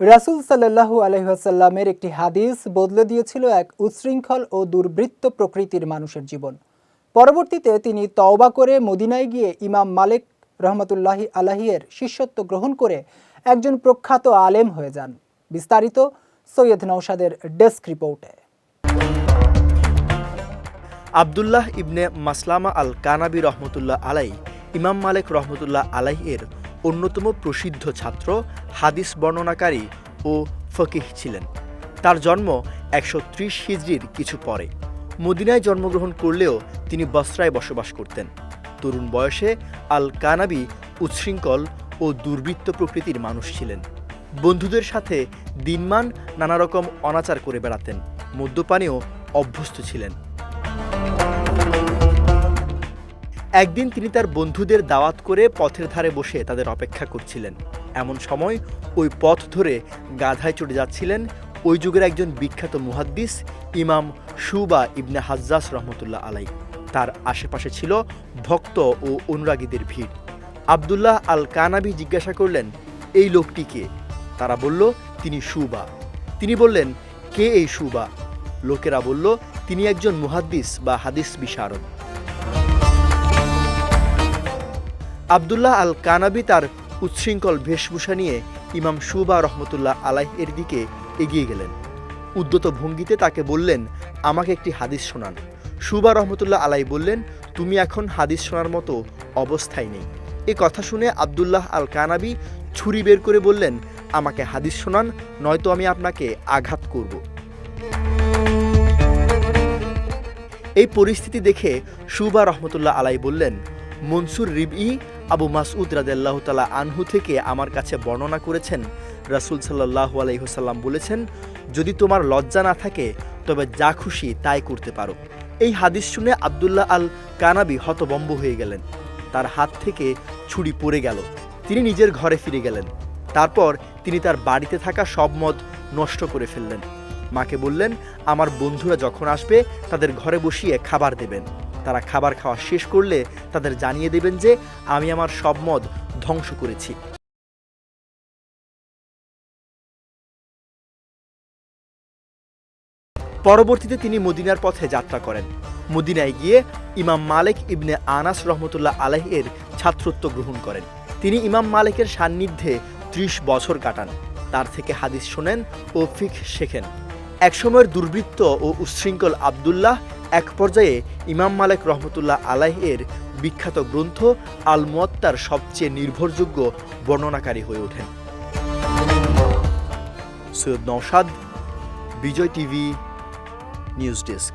রাসূল সাল্লাল্লাহু আলহিহাসাল্লামের একটি হাদিস বদলে দিয়েছিল এক উচ্ছৃঙ্খল ও দুর্বৃত্ত প্রকৃতির মানুষের জীবন। পরবর্তীতে তিনি তওবা করে মদিনায় গিয়ে ইমাম মালিক রহমতুল্লাহি আলাহিয়ের শিষ্যত্ব গ্রহণ করে একজন প্রখ্যাত আলেম হয়ে যান। বিস্তারিত সৈয়দ নৌসাদের ডেস্ক রিপোর্টে। আবদুল্লাহ ইবনে মাসলামা আল কানাবি রহমতুল্লাহ আলাই, ইমাম মালিক রহমতুল্লাহ আলাই এর অন্যতম প্রসিদ্ধ ছাত্র, হাদিস বর্ণনাকারী ও ফকিহ ছিলেন। তার জন্ম একশো ত্রিশ হিজড়ির কিছু পরে। মদিনায় জন্মগ্রহণ করলেও তিনি বসরায় বসবাস করতেন। তরুণ বয়সে আল কানাবি উচ্ছৃঙ্খল ও দুর্বৃত্ত প্রকৃতির মানুষ ছিলেন। বন্ধুদের সাথে দিনমান নানা রকম অনাচার করে বেড়াতেন। মদ্যপানেও অভ্যস্ত ছিলেন। একদিন তিনি তার বন্ধুদের দাওয়াত করে পথের ধারে বসে তাদের অপেক্ষা করছিলেন। এমন সময় ওই পথ ধরে গাধায় চড়ে যাচ্ছিলেন ওই যুগের একজন বিখ্যাত মুহাদ্দিস ইমাম সুবা ইবনে হাজ্জাস রহমতুল্লাহ আলাই তার আশেপাশে ছিল ভক্ত ও অনুরাগীদের ভিড়। আবদুল্লাহ আল কানাবি জিজ্ঞাসা করলেন, এই লোকটি কে? তারা বলল, তিনি সুবা তিনি বললেন, কে এই সুবা লোকেরা বলল, তিনি একজন মুহাদ্দিস বা হাদিস বিশারদ। আবদুল্লাহ আল কানাবি তার উচ্ছৃঙ্খল বেশভূষা নিয়ে ইমাম সুবা রহমতুল্লাহ আলাহ এর দিকে এগিয়ে গেলেন। উদ্যত ভঙ্গিতে তাকে বললেন, আমাকে একটি হাদিস শোনান। সুবা রহমতুল্লাহ আলাই বললেন, তুমি এখন হাদিস শোনার মতো অবস্থায় নেই। এ কথা শুনে আবদুল্লাহ আল কানাবি ছুরি বের করে বললেন, আমাকে হাদিস শোনান, নয়তো আমি আপনাকে আঘাত করব। এই পরিস্থিতি দেখে সুবা রহমতুল্লাহ আলাই বললেন, মনসুর রিবই আবু মাসউদ রাদেল্লাহ তালা আনহু থেকে আমার কাছে বর্ণনা করেছেন। রাসুল সাল্লাহ আলাইহসাল্লাম বলেছেন, যদি তোমার লজ্জা না থাকে, তবে যা খুশি তাই করতে পারো। এই হাদিস শুনে আবদুল্লাহ আল কানাবি হতবম্ব হয়ে গেলেন। তার হাত থেকে ছুরি পড়ে গেল। তিনি নিজের ঘরে ফিরে গেলেন। তারপর তিনি তার বাড়িতে থাকা সব মদ নষ্ট করে ফেললেন। মাকে বললেন, আমার বন্ধুরা যখন আসবে, তাদের ঘরে বসিয়ে খাবার দেবেন। তারা খাবার খাওয়া শেষ করলে তাদের জানিয়ে দেবেন যে, আমি আমার সব মদ ধ্বংস করেছি। পরবর্তীতে তিনি মদিনার পথে যাত্রা করেন। মদিনায় গিয়ে ইমাম মালিক ইবনে আনাস রহমতুল্লাহ আলাহ এর ছাত্রত্ব গ্রহণ করেন। তিনি ইমাম মালিকের সান্নিধ্যে ত্রিশ বছর কাটান। তার থেকে হাদিস শোনেন ও ফিক শেখেন। একসময়ের দুর্বৃত্ত ও উচ্ছৃঙ্খল আবদুল্লাহ, এক পর্যায়ে ইমাম মালিক রহমতুল্লাহ আলাহ এর বিখ্যাত গ্রন্থ আল মুয়াত্তার সবচেয়ে নির্ভরযোগ্য বর্ণনাকারী হয়ে ওঠেন। Syed Naushad, Bijoy TV, news desk.